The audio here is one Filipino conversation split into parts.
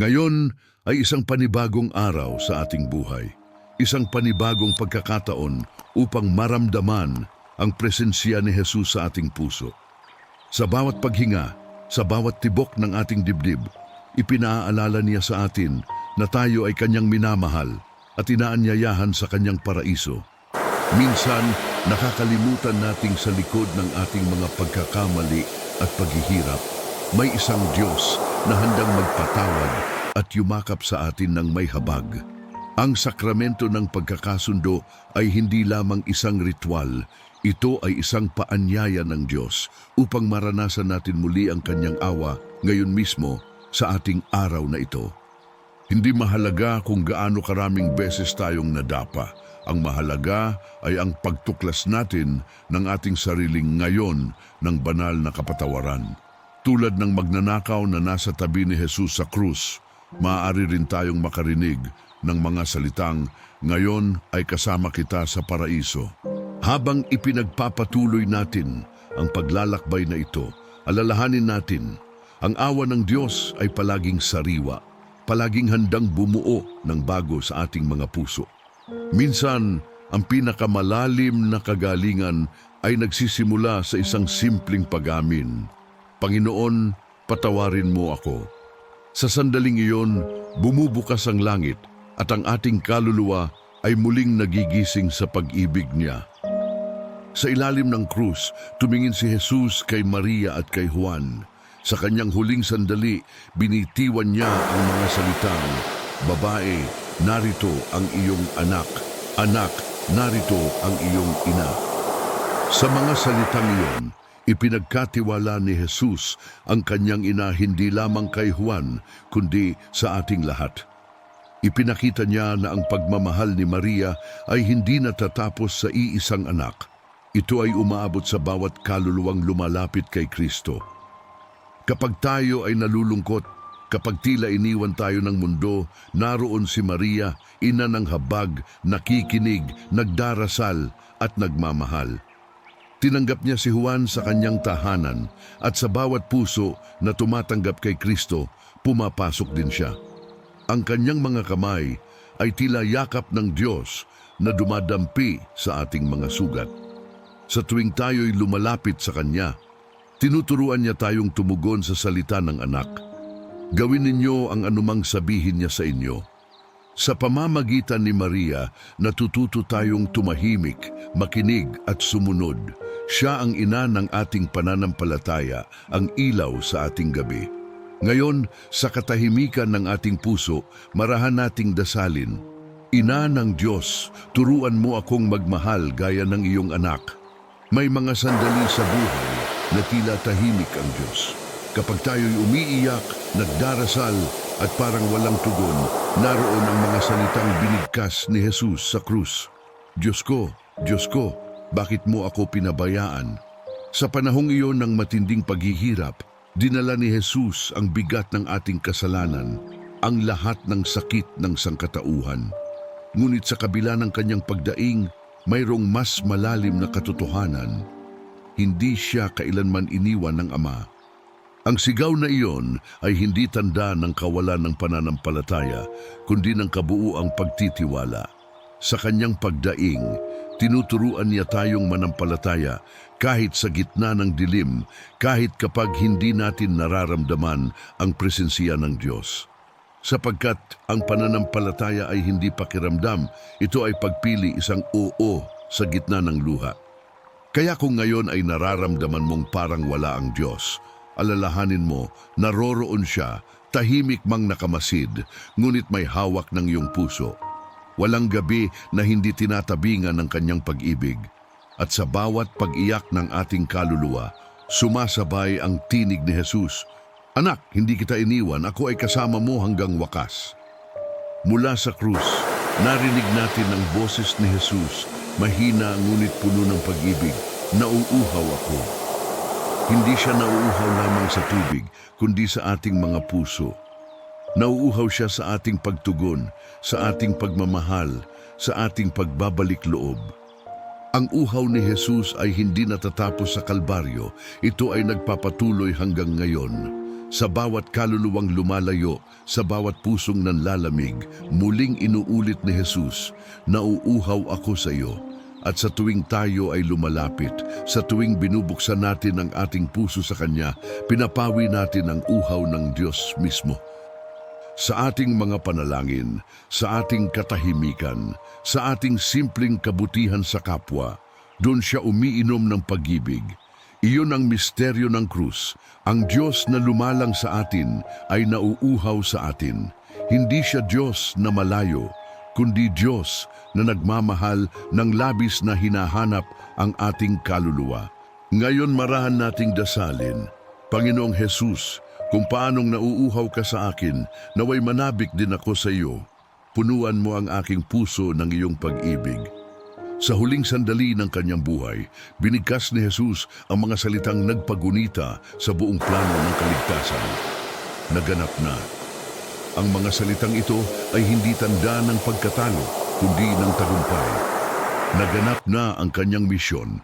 Ngayon ay isang panibagong araw sa ating buhay. Isang panibagong pagkakataon upang maramdaman ang presensya ni Jesus sa ating puso. Sa bawat paghinga, sa bawat tibok ng ating dibdib, ipinaalala niya sa atin na tayo ay kanyang minamahal at inaanyayahan sa kanyang paraiso. Minsan, nakakalimutan nating sa likod ng ating mga pagkakamali at paghihirap, may isang Diyos na handang magpatawad at yumakap sa atin ng may habag. Ang sakramento ng pagkakasundo ay hindi lamang isang ritual, ito ay isang paanyaya ng Diyos upang maranasan natin muli ang kanyang awa ngayon mismo sa ating araw na ito. Hindi mahalaga kung gaano karaming beses tayong nadapa. Ang mahalaga ay ang pagtuklas natin ng ating sariling ngayon ng banal na kapatawaran. Tulad ng magnanakaw na nasa tabi ni Jesus sa krus, maaari rin tayong makarinig ng mga salitang, Ngayon ay kasama kita sa paraiso. Habang ipinagpapatuloy natin ang paglalakbay na ito, alalahanin natin, ang awa ng Diyos ay palaging sariwa, palaging handang bumuo ng bago sa ating mga puso. Minsan, ang pinakamalalim na kagalingan ay nagsisimula sa isang simpleng pag-amin. Panginoon, patawarin mo ako. Sa sandaling iyon, bumubukas ang langit at ang ating kaluluwa ay muling nagigising sa pag-ibig niya. Sa ilalim ng krus, tumingin si Jesus kay Maria at kay Juan. Sa kanyang huling sandali, binitiwan niya ang mga salitang, Babae, narito ang iyong anak. Anak, narito ang iyong ina. Sa mga salitang iyon, ipinagkatiwala ni Jesus ang kanyang ina hindi lamang kay Juan, kundi sa ating lahat. Ipinakita niya na ang pagmamahal ni Maria ay hindi natatapos sa iisang anak. Ito ay umaabot sa bawat kaluluwang lumalapit kay Kristo. Kapag tayo ay nalulungkot, kapag tila iniwan tayo ng mundo, naroon si Maria, ina ng habag, nakikinig, nagdarasal at nagmamahal. Tinanggap niya si Juan sa kanyang tahanan at sa bawat puso na tumatanggap kay Kristo, pumapasok din siya. Ang kanyang mga kamay ay tila yakap ng Diyos na dumadampi sa ating mga sugat. Sa tuwing tayo'y lumalapit sa Kanya, tinuturuan niya tayong tumugon sa salita ng anak. Gawin ninyo ang anumang sabihin niya sa inyo. Sa pamamagitan ni Maria, natututo tayong tumahimik, makinig at sumunod. Siya ang ina ng ating pananampalataya, ang ilaw sa ating gabi. Ngayon, sa katahimikan ng ating puso, marahan nating dasalin, Ina ng Diyos, turuan mo akong magmahal gaya ng iyong anak. May mga sandali sa buhay na tila tahimik ang Diyos. Kapag tayo'y umiiyak, nagdarasal at parang walang tugon, naroon ang mga salitang binigkas ni Jesus sa krus. Diyos ko, Diyos ko, bakit mo ako pinabayaan? Sa panahong iyon ng matinding paghihirap, dinala ni Jesus ang bigat ng ating kasalanan, ang lahat ng sakit ng sangkatauhan. Ngunit sa kabila ng kanyang pagdaing, mayroong mas malalim na katotohanan. Hindi siya kailanman iniwan ng Ama. Ang sigaw na iyon ay hindi tanda ng kawalan ng pananampalataya, kundi ng kabuuang pagtitiwala. Sa kanyang pagdaing, tinuturuan niya tayong manampalataya kahit sa gitna ng dilim, kahit kapag hindi natin nararamdaman ang presensya ng Diyos. Sapagkat ang pananampalataya ay hindi pakiramdam, ito ay pagpili isang oo sa gitna ng luha. Kaya kung ngayon ay nararamdaman mong parang wala ang Diyos, alalahanin mo, naroroon siya, tahimik mang nakamasid, ngunit may hawak ng iyong puso. Walang gabi na hindi tinatabingan ng kanyang pag-ibig. At sa bawat pag-iyak ng ating kaluluwa, sumasabay ang tinig ni Jesus, Anak, hindi kita iniwan, ako ay kasama mo hanggang wakas. Mula sa krus, narinig natin ang boses ni Jesus, mahina ngunit puno ng pag-ibig, nauuhaw ako. Hindi siya nauuhaw lamang sa tubig, kundi sa ating mga puso. Nauuhaw siya sa ating pagtugon, sa ating pagmamahal, sa ating pagbabalik loob. Ang uhaw ni Jesus ay hindi natatapos sa Kalbaryo, ito ay nagpapatuloy hanggang ngayon. Sa bawat kaluluwang lumalayo, sa bawat pusong nanlalamig, muling inuulit ni Jesus, Nauuhaw ako sa iyo. At sa tuwing tayo ay lumalapit, sa tuwing binubuksan natin ang ating puso sa Kanya, pinapawi natin ang uhaw ng Diyos mismo. Sa ating mga panalangin, sa ating katahimikan, sa ating simpleng kabutihan sa kapwa, doon siya umiinom ng pag-ibig. Iyon ang misteryo ng krus. Ang Diyos na lumalang sa atin ay nauuhaw sa atin. Hindi siya Diyos na malayo, kundi Diyos na nagmamahal ng labis na hinahanap ang ating kaluluwa. Ngayon marahan nating dasalin, Panginoong Jesus, kung paanong nauuhaw ka sa akin, naway manabik din ako sa iyo. Punuan mo ang aking puso ng iyong pag-ibig. Sa huling sandali ng kanyang buhay, binigkas ni Jesus ang mga salitang nagpagunita sa buong plano ng kaligtasan. Naganap na. Ang mga salitang ito ay hindi tanda ng pagkatalo, kundi ng tagumpay. Naganap na ang kanyang misyon.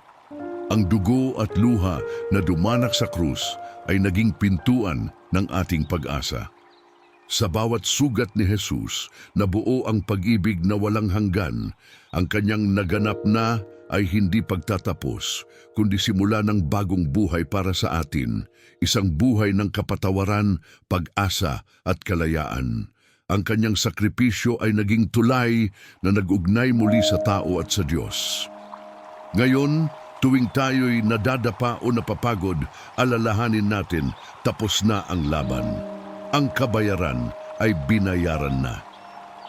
Ang dugo at luha na dumanak sa krus ay naging pintuan ng ating pag-asa. Sa bawat sugat ni Jesus, nabuo ang pag-ibig na walang hanggan. Ang kanyang naganap na ay hindi pagtatapos, kundi simula ng bagong buhay para sa atin, isang buhay ng kapatawaran, pag-asa at kalayaan. Ang kanyang sakripisyo ay naging tulay na nag-ugnay muli sa tao at sa Diyos. Ngayon, tuwing tayo'y nadadapa o napapagod, alalahanin natin, tapos na ang laban. Ang kabayaran ay binayaran na.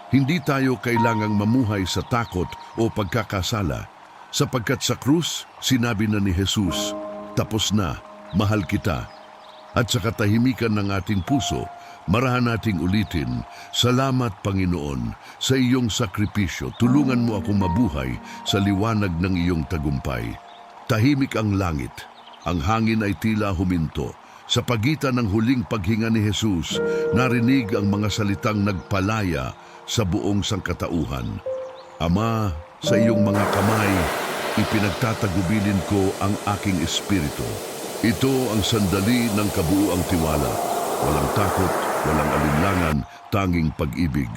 Hindi tayo kailangang mamuhay sa takot o pagkakasala, sapagkat sa krus, sinabi na ni Jesus, tapos na, mahal kita. At sa katahimikan ng ating puso, marahan nating ulitin, Salamat Panginoon sa iyong sakripisyo, tulungan mo akong mabuhay sa liwanag ng iyong tagumpay. Tahimik ang langit, ang hangin ay tila huminto. Sa pagitan ng huling paghinga ni Jesus, narinig ang mga salitang nagpalaya sa buong sangkatauhan. Ama, sa iyong mga kamay, ipinagtatagubilin ko ang aking espiritu. Ito ang sandali ng kabuuang tiwala. Walang takot, walang alinlangan, tanging pag-ibig.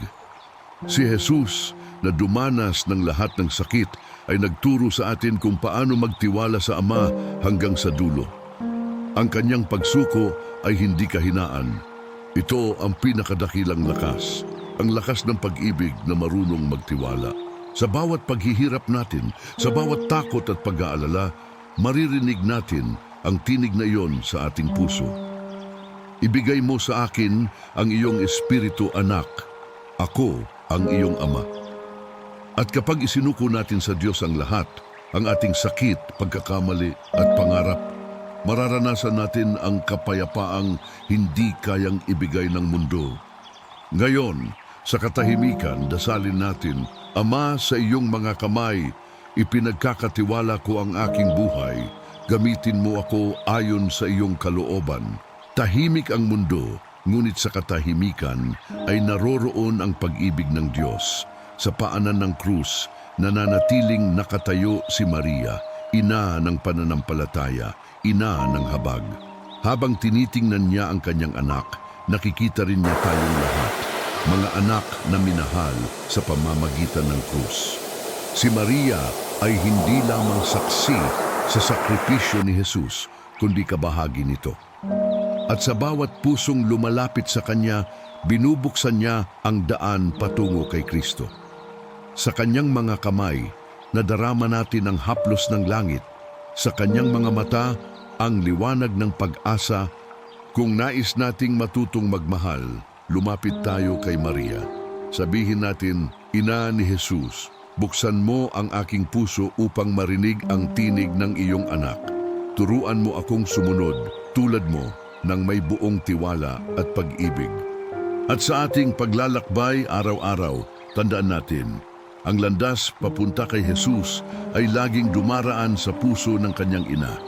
Si Jesus na dumanas ng lahat ng sakit ay nagturo sa atin kung paano magtiwala sa Ama hanggang sa dulo. Ang kanyang pagsuko ay hindi kahinaan. Ito ang pinakadakilang lakas, ang lakas ng pag-ibig na marunong magtiwala. Sa bawat paghihirap natin, sa bawat takot at pag-aalala, maririnig natin ang tinig na iyon sa ating puso. Ibigay mo sa akin ang iyong espiritu anak. Ako ang iyong ama. At kapag isinuko natin sa Diyos ang lahat, ang ating sakit, pagkakamali at pangarap, mararanasan natin ang kapayapaang hindi kayang ibigay ng mundo. Ngayon, sa katahimikan, dasalin natin, Ama sa iyong mga kamay, ipinagkakatiwala ko ang aking buhay. Gamitin mo ako ayon sa iyong kalooban. Tahimik ang mundo, ngunit sa katahimikan ay naroroon ang pag-ibig ng Diyos. Sa paanan ng krus, nananatiling nakatayo si Maria, ina ng pananampalataya, ina ng habag. Habang tinitingnan niya ang kanyang anak, nakikita rin niya tayong lahat, mga anak na minahal sa pamamagitan ng krus. Si Maria ay hindi lamang saksi sa sakripisyo ni Jesus, kundi kabahagi nito. At sa bawat pusong lumalapit sa Kanya, binubuksan niya ang daan patungo kay Kristo. Sa Kanyang mga kamay, nadarama natin ang haplos ng langit. Sa Kanyang mga mata, ang liwanag ng pag-asa. Kung nais nating matutong magmahal, lumapit tayo kay Maria. Sabihin natin, Ina ni Jesus, buksan mo ang aking puso upang marinig ang tinig ng iyong anak. Turuan mo akong sumunod tulad mo ng may buong tiwala at pag-ibig. At sa ating paglalakbay araw-araw, tandaan natin, ang landas papunta kay Jesus ay laging dumaraan sa puso ng kanyang ina.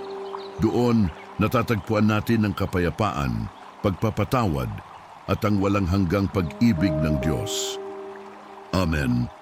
Doon, natatagpuan natin ang kapayapaan, pagpapatawad, at ang walang hanggang pag-ibig ng Diyos. Amen.